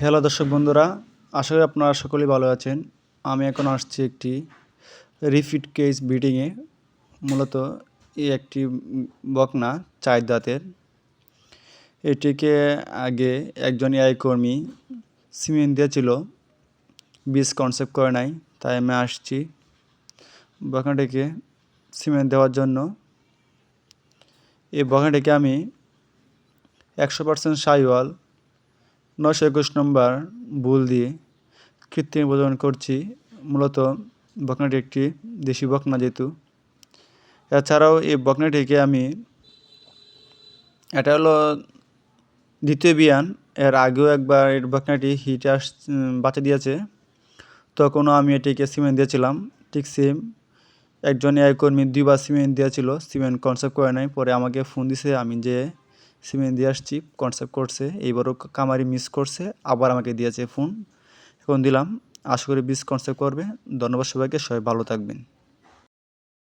Hello দর্শক বন্ধুরা, আশা করি আপনারা সকলেই ভালো আছেন। আমি এখন আসছি একটি রিফিট কেস বিডিংয়ে। মূলত এই একটি বকনা চার দাঁতের। এটিকে আগে একজন এআই কর্মী সিমেন্ট দিয়েছিল, বীজ কনসেপ্ট করে নাই, তাই আমি আসছি বকনাটিকে সিমেন্ট দেওয়ার জন্য। এই বকনাটিকে আমি একশো পার্সেন্ট সাইওয়াল নশো একুশ নম্বর বুল দিয়ে কৃত্রিম প্রজনন করছি, মূলত বকনাটি একটি দেশি বকনা যেহেতু। এছাড়াও এই বকনাটিকে আমি, এটা হলো দ্বিতীয় বিয়ান, এর আগেও একবার এর বকনাটি হিট আস, বাঁচা দিয়েছে। তখনও আমি এটিকে সিমেন্ট দিয়েছিলাম, ঠিক সেম একজন এক কর্মী দুইবার সিমেন্ট দিয়েছিল, সিমেন্ট কনসেপ্ট করে নাই, পরে আমাকে ফোন দিছে, আমি যে সিমেন্ট দিয়ে আসছি কনসেপ্ট করছে, এইবারও কামারি মিস করছে, আবার আমাকে দিয়েছে ফোন এখন দিলাম, আশা করি বিস কনসেপ্ট করবে। ধন্যবাদ সবাইকে, সবাই ভালো থাকবেন।